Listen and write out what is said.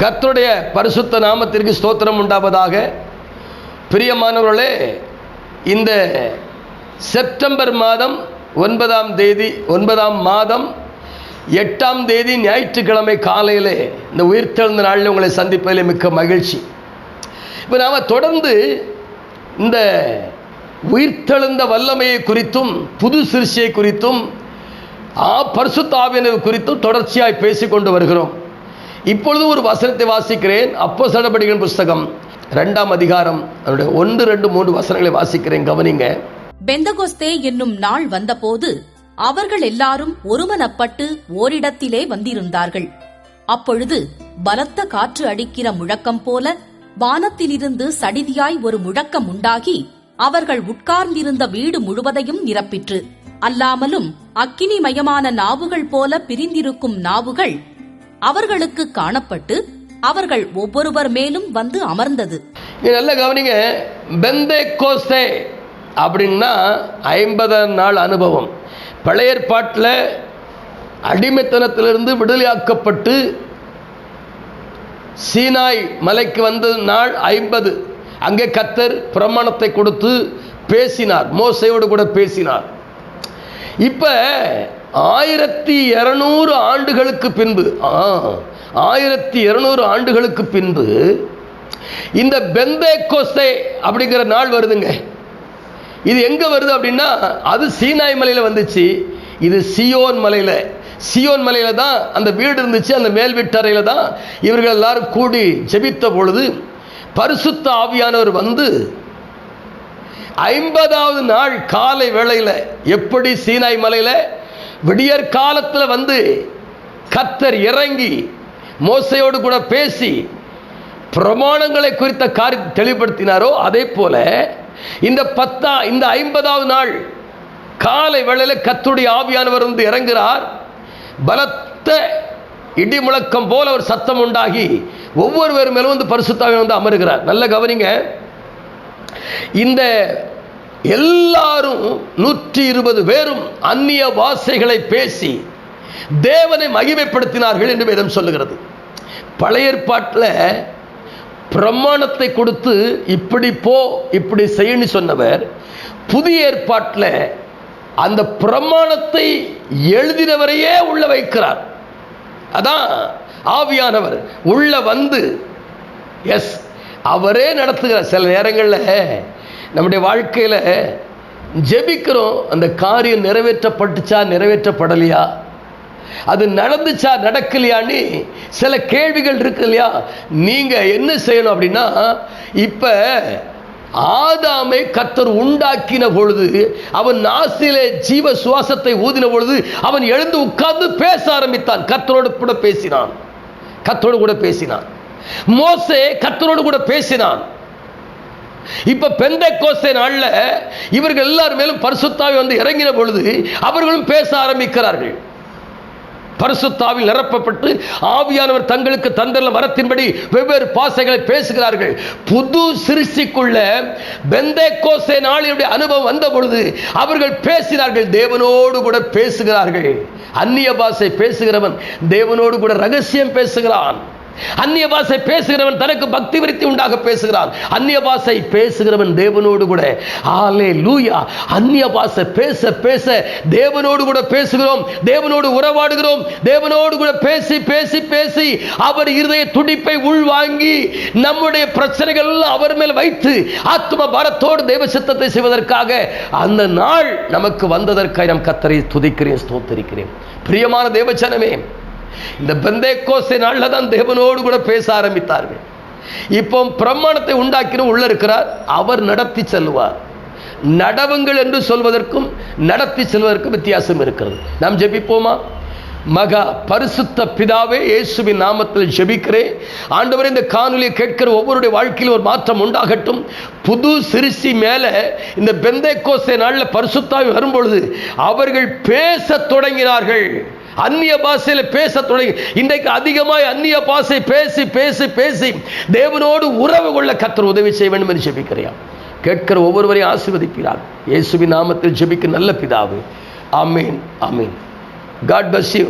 கர்த்தருடைய பரிசுத்த நாமத்திற்கு ஸ்தோத்திரம் உண்டாவதாக. பிரியமானவர்களே இந்த செப்டம்பர் மாதம் ஒன்பதாம் தேதி ஒன்பதாம் மாதம் எட்டாம் தேதி ஞாயிற்றுக்கிழமை காலையிலே இந்த உயிர்த்தெழுந்த நாளில் உங்களை சந்திப்பதிலே மிக்க மகிழ்ச்சி. இப்போ நாம் தொடர்ந்து இந்த உயிர்த்தெழுந்த வல்லமையை குறித்தும் புது சிருஷ்டியை குறித்தும் ஆ பரிசுத்தாவினர் குறித்தும் தொடர்ச்சியாய் பேசிக்கொண்டு வருகிறோம். இப்பொழுது ஒரு வசனத்தை வாசிக்கிறேன். அப்போ சடபடிகள் புஸ்தகம் ரெண்டாம் அதிகாரம். அதனுடைய ஒன்று ரெண்டு மூன்று வசனங்களை வாசிக்கிறேன். கவனிங்க. பெந்தகோஸ்தே என்னும் நாள் வந்தபோது அவர்கள் எல்லாரும் ஒருமனப்பட்டு ஓரிடத்திலே வந்திருந்தார்கள். அப்பொழுது பலத்த காற்று அடிக்கிற முழக்கம் போல வானத்திலிருந்து சடிதியாய் ஒரு முழக்கம் உண்டாகி அவர்கள் உட்கார்ந்திருந்த வீடு முழுவதையும் நிரப்பிற்று. அல்லாமலும் அக்கினி மயமான நாவுகள் போல பிரிந்திருக்கும் நாவுகள் அவர்களுக்கு காணப்பட்டு அவர்கள் ஒவ்வொருவர் மேலும் வந்து அமர்ந்தது. நல்ல கவனிங்க. பெந்தே கோஸ்தே அப்படின்னா ஐம்பதாம் நாள் அனுபவம். பழைய ஏற்பாட்டில் அடிமைத்தனத்திலிருந்து விடுதலையாக்கப்பட்டு சீனாய் மலைக்கு வந்த நாள் ஐம்பது. அங்கே கத்தர் பிரமாணத்தை கொடுத்து பேசினார். மோசையோடு கூட பேசினார். இப்போ ஆயிரத்தி இரநூறு ஆண்டுகளுக்கு பின்பு ஆ ஆயிரத்தி இரநூறு ஆண்டுகளுக்கு பின்பு இந்த பெந்தே கோஸ்தே அப்படிங்கிற நாள் வருதுங்க. இது எங்க வருது அப்படின்னா அது சீனாய் மலையில் வந்துச்சு. இது சியோன் மலையில். சியோன் மலையில் தான் அந்த வீடு இருந்துச்சு. அந்த மேல் வீட்டறையில் தான் இவர்கள் எல்லாரும் கூடி ஜெபித்த பொழுது பரிசுத்த ஆவியானவர் வந்து ஐம்பதாவது நாள் காலை வேளையில் எப்படி சீனாய் மலையில் விடியற் காலத்தில் வந்து கத்தர் இறங்கி மோசையோடு கூட பேசி பிரமாணங்களை குறித்த காரியத்தை தெளிவுபடுத்தினாரோ அதே போல இந்த பத்தா இந்த ஐம்பதாவது நாள் காலை வேளையில் கத்துடைய ஆவியானவர் வந்து இறங்குகிறார் பலத்த இடி முழக்கம் போல ஒரு சத்தம் உண்டாகி ஒவ்வொருவர் மேலும் வந்து பரிசுத்தாவி வந்து அமருகிறார். நல்ல கவனிங்க. இந்த எல்லாரும் நூற்றி இருபது பேரும் அந்நிய வாசைகளை பேசி தேவனை மகிமைப்படுத்தினார்கள் என்று வேதம் சொல்லுகிறது. பழைய ஏற்பாட்டில் பிரமாணத்தை கொடுத்து இப்படி போ இப்படி செய்யன்னு சொன்னவர் புதிய ஏற்பாட்டில் அந்த பிரமாணத்தை எழுதினவரையே உள்ள வைக்கிறார். அதான் ஆவியானவர். உள்ள வந்து எஸ் அவரே நடத்துகிறார். சில நேரங்களில் நம்முடைய வாழ்க்கையில் ஜெபிக்கிறோம் அந்த காரியம் நிறைவேற்றப்பட்டுச்சா நிறைவேற்றப்படலையா? அது நடந்துச்சா நடக்கலையான்னு சில கேள்விகள் இருக்கு இல்லையா? நீங்கள் என்ன செய்யணும் அப்படின்னா இப்போ ஆதாமை கத்தர் உண்டாக்கின பொழுது அவன் நாசிலே ஜீவ சுவாசத்தை ஊதின பொழுது அவன் எழுந்து உட்கார்ந்து பேச ஆரம்பித்தான். கத்தரோடு கூட பேசினான். கத்தரோடு கூட பேசினான். மோசே கத்தரோடு கூட பேசினான். இப்ப பெந்த கோசை நாள்ல இவர்கள் எல்லார் மேலும் பரிசுத்தாவி வந்து இறங்கின பொழுது அவர்களும் பேச ஆரம்பிக்கிறார்கள். பரிசுத்தாவில் நிரப்பப்பட்டு ஆவியானவர் தங்களுக்கு தந்தல வரத்தின்படி வெவ்வேறு பாசைகளை பேசுகிறார்கள். புது சிருஷ்டிக்குள்ள பெந்தே கோசை நாளினுடைய அனுபவம் வந்த பொழுது அவர்கள் பேசினார்கள். தேவனோடு கூட பேசுகிறார்கள். அந்நிய பாஷை பேசுகிறவன் தேவனோடு கூட ரகசியம் பேசுகிறான். அந்நிய பாஷை பேசுகிறவன் தனக்கு பக்தி விருத்தி உண்டாக பேசுகிறான். அந்நிய பாஷை பேசுகிறவன் தேவனோடு கூட. ஆலே லூயா அந்நிய பாஷை பேச பேச தேவனோடு கூட பேசுகிறோம். தேவனோடு உறவாடுகிறோம். தேவனோடு கூட பேசி பேசி பேசி அவர் இருதய துடிப்பை உள்வாங்கி நம்முடைய பிரச்சனைகள் எல்லாம் அவர் மேல் வைத்து ஆத்ம பாரத்தோடு தேவ சித்தத்தை செய்வதற்காக அந்த நாள் நமக்கு வந்ததற்காக நாம் கத்தரை துதிக்கிறேன் ஸ்தோத்தரிக்கிறேன். பிரியமான தேவச்சனமே இந்த பெந்தே கோசை நாளில் தான் தேவனோடு கூட பேச ஆரம்பித்தார்கள். இப்போ பிரமாணத்தை உண்டாக்கின உள்ள இருக்கிறார். அவர் நடத்தி செல்வார் நடவுங்கள் என்று சொல்வதற்கும் நடத்தி செல்வதற்கும் வித்தியாசம் இருக்கிறது. நாம் ஜெபிப்போமா? மகா பரிசுத்த பிதாவே இயேசுவின் நாமத்தில் ஜெபிக்கிறேன். ஆண்டவர் இந்த காணொலியை கேட்கிற ஒவ்வொருடைய வாழ்க்கையில் ஒரு மாற்றம் உண்டாகட்டும். புது சிறுசி மேலே இந்த பெந்தை கோசை நாளில் பரிசுத்தாவி வரும்பொழுது அவர்கள் பேசத் தொடங்கினார்கள். அந்நிய பாஷையில் பேச தொடங்கி இன்றைக்கு அதிகமாய் அந்நிய பாஷை பேசி பேசி பேசி தேவனோடு உறவு கொள்ள கத்தர் உதவி செய்ய வேண்டும் என்று ஜெபிக்கிறேன் கேட்கிற ஒவ்வொருவரையும் ஆசிர்வதிக்கிறார். இயேசுவின் நாமத்தில் ஜெபிக்க நல்ல பிதாவு. ஆமீன் ஆமீன். God bless you